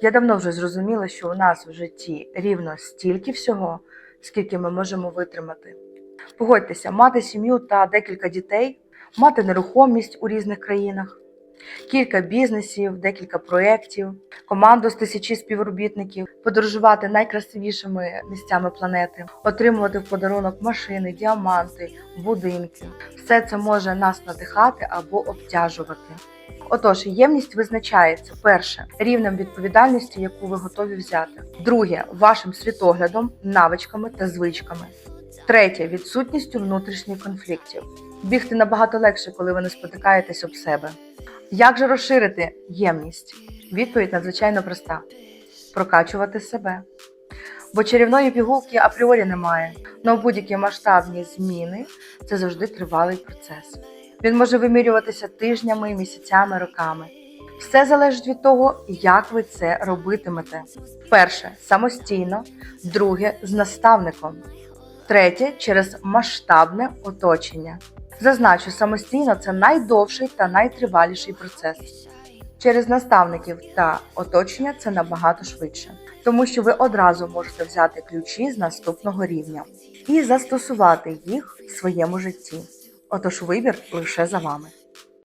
Я давно вже зрозуміла, що у нас в житті рівно стільки всього, скільки ми можемо витримати. Погодьтеся, мати сім'ю та декілька дітей, мати нерухомість у різних країнах, кілька бізнесів, декілька проєктів, команду з тисячі співробітників, подорожувати найкрасивішими місцями планети, отримувати в подарунок машини, діаманти, будинки. Все це може нас надихати або обтяжувати. Отож, ємність визначається перше рівнем відповідальності, яку ви готові взяти. Друге вашим світоглядом, навичками та звичками. Третє відсутністю внутрішніх конфліктів. Бігти набагато легше, коли ви не спотикаєтесь об себе. Як же розширити ємність? Відповідь надзвичайно проста: прокачувати себе. Бо чарівної пігулки апріорі немає. Но будь-які масштабні зміни це завжди тривалий процес. Він може вимірюватися тижнями, місяцями, роками. Все залежить від того, як ви це робитимете. Перше самостійно, друге з наставником, третє через масштабне оточення. Зазначу, самостійно це найдовший та найтриваліший процес. Через наставників та оточення це набагато швидше, тому що ви одразу можете взяти ключі з наступного рівня і застосувати їх в своєму житті. Отож, вибір лише за вами.